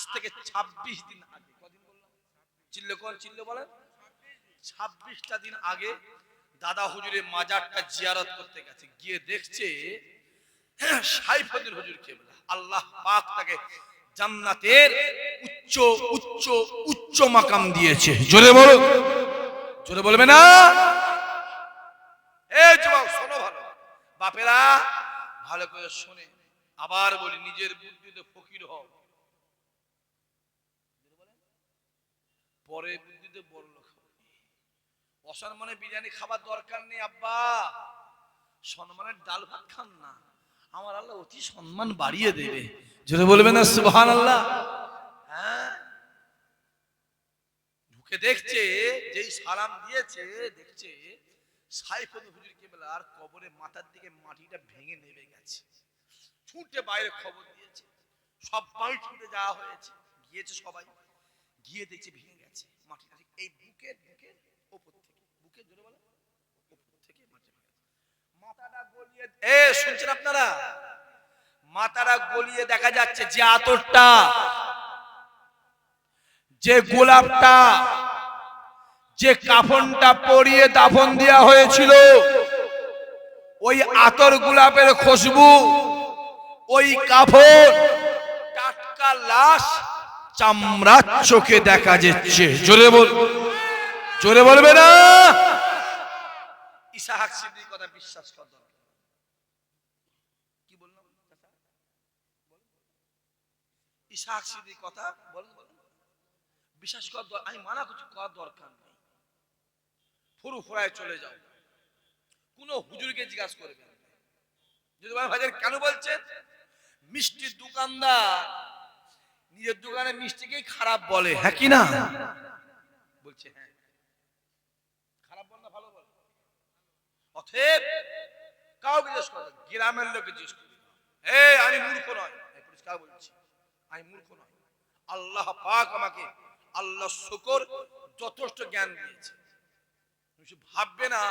আজ থেকে ছাব্বিশ দিন আগে। কদিন বললাম? চিল্লে, কোন চিল্লে বলেন? ছাব্বিশটা দিন আগে দাদা হুজুরের মাজারটা জিয়ারত করতে গেছে। গিয়ে দেখছে, সাইফুদ্দিন হুজুর আল্লাহ পাক তাকে জান্নাতের উচ্চ উচ্চ উচ্চ মাকাম দিয়েছে। জোরে বলো। জোরে বলবে না? এ যুবক, শোনো ভালো। বাপেরা, ভালো করে শুনে। আবার বলি, নিজের বুদ্ধিতে ফকির হও। পরে বুদ্ধিতে বড় লোক। অসম্মানে বিরিয়ানি খাবার দরকার নেই, আব্বা। সম্মানের ডাল ভাত খান না। আমার আল্লাহ অতি সম্মান বাড়িয়ে দেবে। জোরে বলবেন না আল্লাহ হ্যাঁ? ঢুকে দেখছে, যেই সালাম দিয়েছে, দেখছে কেবলার কবরে মাথার দিকে মাটিটা ভেঙে নেমে গেছে। ছুটে বাইরে খবর দিয়েছে। সবাই ছুটে যাওয়া হয়েছে। গিয়েছে সবাই। গিয়ে দেখছে ভেঙে এই বুকের বুকের ওপর থেকে, বুকের জোরে বলে, ওপর থেকে মাটি মাথাটা গলিয়ে এ, শুনছেন আপনারা? মাথাটা গলিয়ে দেখা যাচ্ছে যে আতরটা, যে গোলাপটা, যে কাফনটা পরিয়ে দাফন দেওয়া হয়েছিল, ওই আতর গোলাপের খুশবু, ওই কাফন, টাটকা লাশ চামড়ার চোখে দেখা যাচ্ছে। জোরে বল, জোরে বলবে না? কথা বিশ্বাস কথা বিশ্বাস কর আমি করছি, করার দরকার ফুরু চলে যাও। কোনো হুজুরকে জিজ্ঞাসা করবে না। যদি কেন বলছেন? মিষ্টির দোকানদার নিজের দোকানে মিষ্টিকেই খারাপ বলে। হ্যাঁ কি না? বলছে হ্যাঁ। খারাপ বল না ভালো বল। অথেব কাউকে জিজ্ঞেস করো গ্রামের লোককে জিজ্ঞেস করো। এ আমি মূর্খ নয়। এই পরিষ্কার বলছি আমি মূর্খ নয়। আল্লাহ পাক আমাকে আল্লাহ শুকর যথেষ্ট জ্ঞান দিয়েছে। তুমি শুধু ভাববে না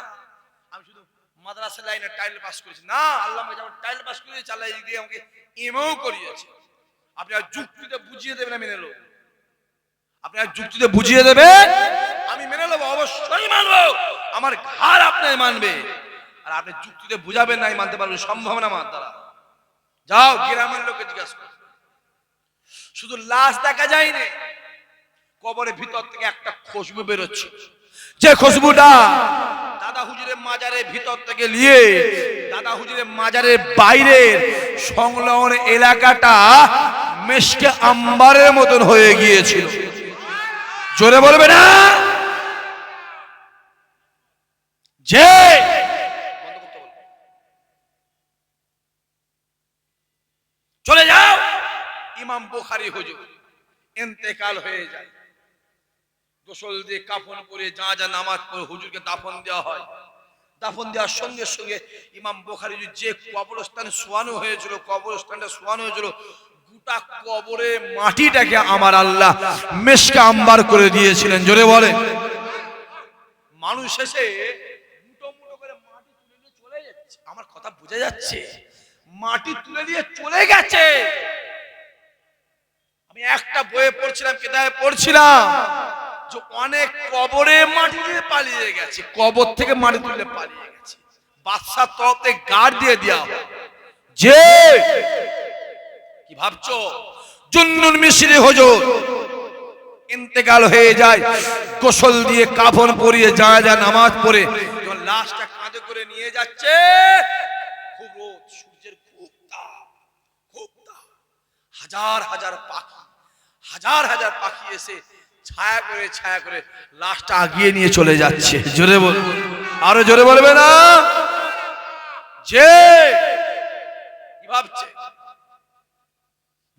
আমি শুধু মাদ্রাসা লাইনে টাইল পাস করেছি। না আল্লাহ আমাকে যেমন টাইল পাস করিয়েছে আল্লাহ এই দিয়ে আমাকে এমও করিয়েছে। আপনি আর যুক্তিতে বুঝিয়ে দেবেন আমি নেব আপনি আর যুক্তিতে বুঝিয়ে দেবে আমি মেনে নেব, অবশ্যই মানবো। আমার ঘর আপনার মানবে। আর আপনি যুক্তিতে বুঝাবেন না মানতে পারব সম্ভব না আমার দ্বারা। যাও, গ্রামের লোকে জিজ্ঞাসা করো। শুধু লাশ দেখা যায়নি, কবরের ভিতর থেকে একটা খুশবু বেরোচ্ছে। যে খুশবুটা দাদা হুজুরের মাজারের ভিতর থেকে নিয়ে দাদা হুজুরের মাজারের বাইরে সংলগ্ন এলাকাটা মেশকে আম্বারের মতন হয়ে গিয়েছিল। জোরে বলবে না? যে। চলে যাও। ইমাম বুখারি হুজুর, ইন্তেকাল হয়ে যায়। গোসল দিয়ে কাফন করে যা যা নামাজ পড়ে হুজুরকে দাফন দেওয়া হয়। দাফন দেওয়ার সঙ্গে সঙ্গে ইমাম বোখারি যে কবরস্থানে শোয়ানো হয়েছিল, কবরস্থানটা শোয়ানো হয়েছিল গোটা কবরে মাটিটাকে আমার আল্লাহ মেশকে আম্বার করে দিয়েছিলেন। জোরে বলে মানুষ এসে আমার কথা বোঝা যাচ্ছে? মাটি তুলে নিয়ে চলে গেছে। আমি একটা বইয়ে পড়ছিলাম, কেতাবে পড়ছিলাম যে অনেক কবরে মাটি দিয়ে পালিয়ে গেছে। কবর থেকে মাটি তুলে পালিয়ে গেছে। বাদশার তরফ গার্ড দিয়ে দেওয়া যে কি ভাবছ? জুন্নুন মিশ্রি হজুর ইন্তেকাল হয়ে যায়, গোসল দিয়ে কাফন পরিয়ে যা যা নামাজ পড়ে লাশটা কাঁধে করে নিয়ে যাচ্ছে, খুব রোদ, সূর্যের খুব তাপ খুব তাপ। হাজার হাজার পাখি, হাজার হাজার পাখি এসে ছায়া করে ছায়া করে লাশটা আগিয়ে নিয়ে চলে যাচ্ছে। জোরে বল, আরও জোরে বলবে না? যে ভাবছে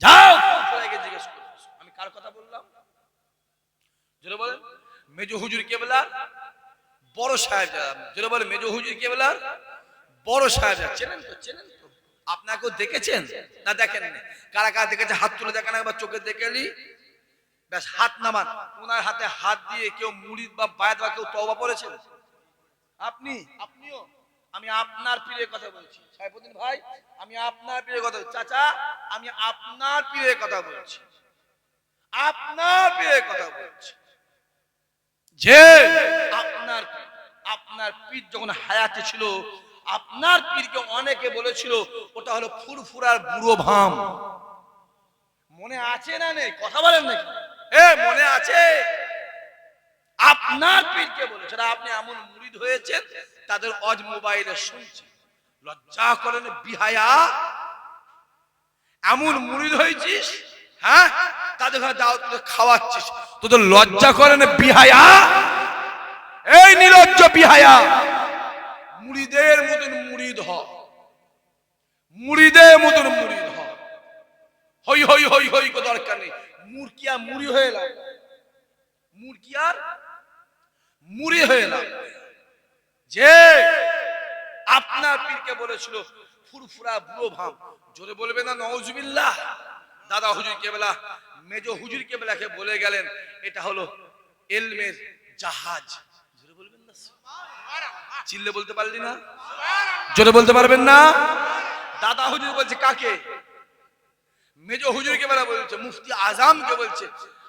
যাও সবাইকে জিজ্ঞেস করো আমি কার কথা বললাম জোরে বলেন। মেজো হুজুর কেবলার বড় সাহেব যারা জোরে বলে মেজো হুজুর কেবলার বড় সাহেব যারা চেনেন তো চেনেন তো। আপনাকেও দেখেছেন? না দেখেন কারা কারা দেখেছে? হাত তুলে দেখেন, একবার চোখে দেখেলি ব্যাস, হাত নামান। ওনার হাতে হাত দিয়ে কেউ মুড়িদ বা বায়াত বা কেউ তওবা পড়েছেন আপনি? আপনিও? আমি আপনার পীরের কথা বলছি। সাইফুদ্দিন ভাই, আমি আপনার পীরের কথা। চাচা, আমি আপনার পীরের কথা বলছি। আপনার পীরের কথা বলছি। যে আপনার আপনার পীর যখন হায়াতে ছিল, আপনার পীরকে অনেকে বলেছিল, ওটা হলো ফুরফুরার বুড়ো ভাম। মনে আছে না নেই? কথা বলেন নাকি? এ, মনে আছে? আপনার পীরকে বলেছে আপনি এমন মুরিদ হয়েছেন, তাদের অজ মোবাইলে শুনছি। লজ্জা করেন বিহায়া এমন মুরিদ হয়েছিস? হ্যাঁ? তাদের ঘরে দাওয়াত করে খাওয়াচ্ছিস। তোদের লজ্জা করে না বিহায়া? এই নিলজ্জ বিহায়া। মুড়িদের মতন মুড়িদ হ। মুড়িদের মতন মুড়িদ হ। হই হই হই হই কো দরকার নেই। মুরকিয়া মুড়ি হয়ে এলাম। মুরকিয়ার মুড়ি হয়ে এলাম। যে আপনার পীরকে বলেছিল, ফুরফুরা বুড়ো ভাম জোরে বলবে না, নওজুবিল্লাহ। দাদা হুজুর কেবলা মেজ হুজুর কেবলাকে বলে গেলেন এটা হলো এলমের জাহাজ। জোরে বলবেন না চিল্লে বলতে পারলি না? জোরে বলতে পারবেন না? দাদা হুজুর বলছে কাকে? মেজ হুজুরকে বেলা বলছে মুফতি আজমকে বলছে।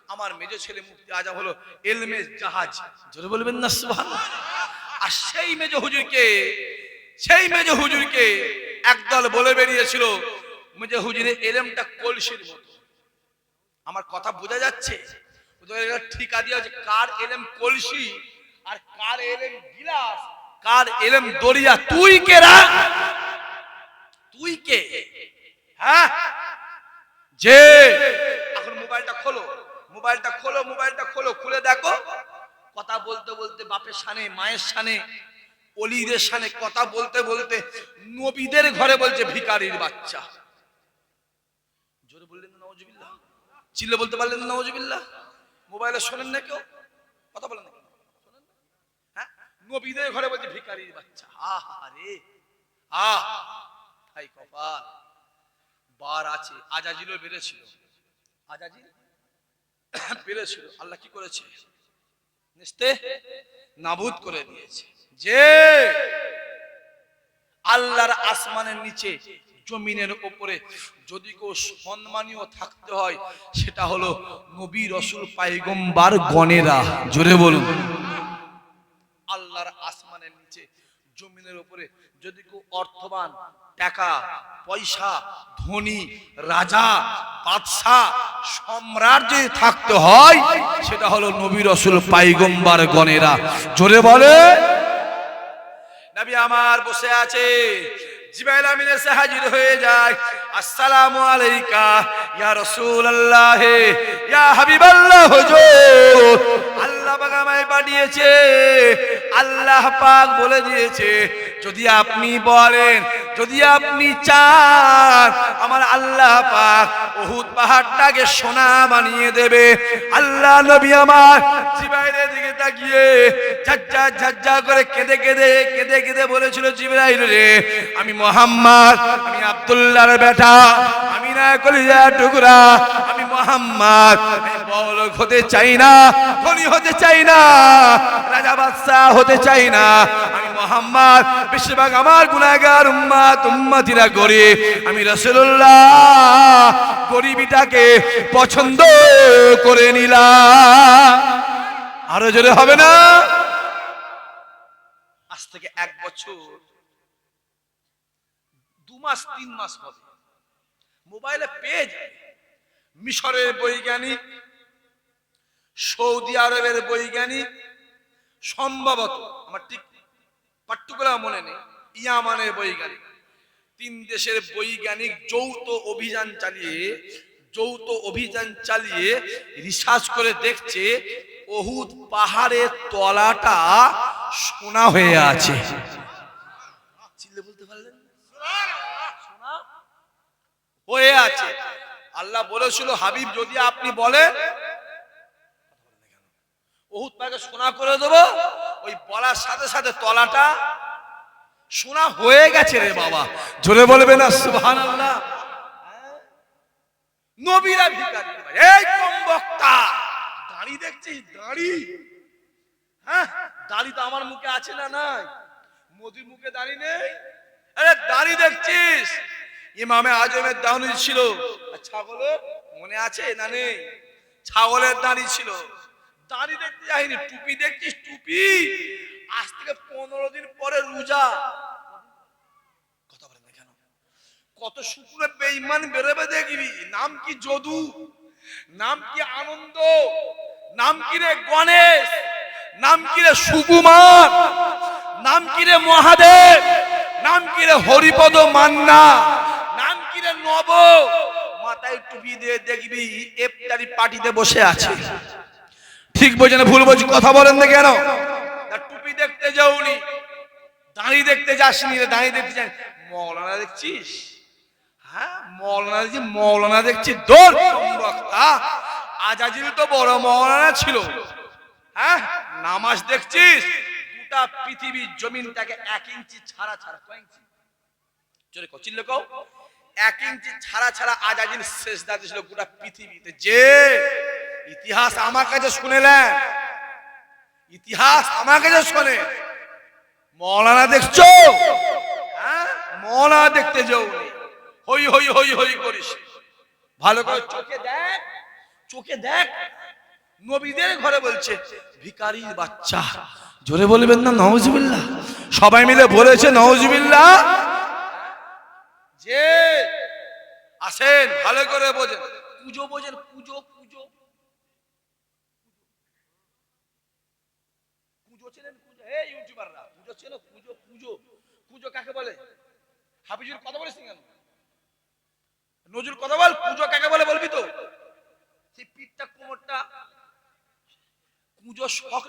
আমার মেজ ছেলে মুফতি আজাম হলো এলমের জাহাজ। জোরে বলবেন না সুবহানাল্লাহ। আর সেই মেজ হুজুরকে সেই মেজ হুজুরকে একদল বলে বেরিয়েছিল এলেমটা কলসির মতো। আমার কথা বোঝা যাচ্ছে? ঠিকা দিয়া কার এলেম কলসি আর কার এলেম গিলাস? কার এলেম দরিয়া তুই কে রা? তুই কে? হ্যাঁ? যে, এখন মোবাইলটা খোলো মোবাইলটা খোলো মোবাইলটা খোলো, খুলে দেখো। কথা বলতে বলতে বাপের সানে, মায়ের সানে, অলিদের সানে কথা বলতে বলতে নবীদের ঘরে বলছে ভিকারির বাচ্চা জোরে বললেন না নওয়াজুবিল্লাহ চিল্লে বলতে পারলেন না, নওয়াজুবিল্লাহ? মোবাইলে শোনেন না কেউ? কথা বলেন না? হ্যাঁ? নবীদের ঘরে বলছে ভিকারির বাচ্চা। আহা রে। আহ হাই কপাল। বার আছে। আজাজিলও বেড়েছিল। আজাজিল? বেড়েছিল। আল্লাহ কি করেছে? নিস্তে নাবুদ করে দিয়েছে যে আল্লাহর আসমানের নিচে, জমিনের উপরে যদি কেউ সম্মানীয় থাকতে হয়, সেটা হলো নবী রসুল পাইগম্বার গণেরা। জোরে বলুন। আল্লাহর আসমানের নিচে, জমিনের উপরে যদি কেউ অর্থবান, টাকা, পয়সা, ধনী, রাজা, বাদশাহ, সম্রাট যদি থাকতে হয়, সেটা হলো নবী রসুল পাইগম্বার গণেরা। জোরে বলে নবী আমার বসে আছে। জিবাইল আমিন এসে হাজির হয়ে যায়। আসসালামু আলাইকা, ইয়া রাসূলুল্লাহ, ইয়া হাবিবাল্লাহ, হুজুর। আল্লাহ আল্লাহ পাক বলে দিয়েছে, যদি আপনি বলেন, যদি আপনি চান, আমার আল্লাহ পাক উহুদ পাহাড়টাকে সোনা বানিয়ে দেবে। আল্লাহ নবী আমার বলেছিল, জিব্রাইল রে, আমি মোহাম্মদ, আমি আব্দুল্লাহর বেটা, আমি না টুকরা, আমি মোহাম্মদ হতে চাই না হতে চাই না। রাজা বাদশাহ হতে চাই না। আমি মোহাম্মদ, বেশিরভাগ আমার উম্মাতিরা গরিব। আমি রাসূলুল্লাহ গরিবিটাকে পছন্দ করে নিলাম। আরও জোরে হবে না? আজ থেকে এক বছর, দু মাস, তিন মাস হবে। মোবাইলে পেয়ে যায়। মিশরের বৈজ্ঞানিক সৌদি আরবের বৈজ্ঞানিক সম্ভবত, আমার ঠিক পার্টিকুলার মনে নেই, ইয়ামানের বৈজ্ঞানিক। তিন দেশের বৈজ্ঞানিক যৌথ অভিযান চালিয়ে, যৌথ অভিযান চালিয়ে রিসার্চ করে দেখছে, অহুদ পাহাড়ের তলাটা সোনা হয়ে আছে। হয়ে আছে। আল্লাহ বলেছিল, হাবিব, যদি আপনি বলেন বহুত পাকে সোনা করে দেবো, ওই বলার সাথে সাথে তলাটা সোনা হয়ে গেছে রে বাবা। জোরে বলবে না আল্লাহ নবীরা ভিখারি রে ভাই। এই কম বক্তা? দাড়ি দেখছিস? দাড়ি? হ্যাঁ? দাড়ি তো আমার মুখে আছে না নাই? মোদির মুখে দাড়ি নেই? আরে, দাড়ি দেখছিস? ইমামে আজমের দাহনি ছিল। ছাগলের মনে আছে না নেই? ছাগলের দাঁড়ি ছিল। দাঁড়ি দেখতে যাইনি টুপি দেখছিস, টুপি? আজ থেকে পনেরো দিন পরে রোজা। কত শুক্রে বেইমান বেরোবে দেখবি। নাম কি যদু? নাম কি আনন্দ? নাম কি রে গণেশ? নাম কি রে সুকুমার? নাম কি রে মহাদেব? নাম কি রে হরিপদ মান্না? নাম কি রে নব? মাথায় টুপি দিয়ে দেখবি, এফতারি পার্টিতে বসে আছে। ঠিক বলছেন না, ভুল বলছি, কথা বলেন না কেন? টুপি দেখতে যাওনি দাঁড়িয়ে দেখতে যাসনি দাঁড়িয়ে দেখতে যাস মৌলানা দেখছিস? হ্যাঁ মৌলানা দেখছি মৌলানা দেখছি দৌড় বক্তা আজাজিল তো বড় মৌলানা ছিল। হ্যাঁ নামাজ দেখছিস? গোটা পৃথিবীর জমিনটাকে এক ইঞ্চি ছাড়া ছাড়া, কয় ইঞ্চি? জোরে কো চিল্লে কও। এক ইঞ্চি ছাড়া ছাড়া আজাজিল শেষ দাঁড়িয়ে ছিল গোটা পৃথিবীতে। যে ইতিহাস আমার কাছে শুনেলেন ইতিহাস আমার কাছে শোনে। মৌলানা দেখছ? হ্যাঁ? মৌলানা দেখতে যাও হই হই হই হই করিস। ভালো করে চোখে দেখ চোখে দেখ। নবীদের ঘরে বলছে, ভিকারির বাচ্চা। জোরে বলবেন না, নওয়াজবিল্লাহ। সবাই মিলে বলেছে, নওয়াজবিল্লাহ। যে আসেন, ভালো করে বোঝেন। পুজো বোঝেন, পুজো পুজো পুজো ছিলেন কুজো। ইউটিউবাররা, কুজো ছিল, কুজো কুজো। কুজো কাকে বলে? হাফিজুর কথা বলেছেন কেন? নজরুল কথা বল পুজো কাকে বলে বলবি তো? সেই পিঠটা কোমরটা কুজো শখ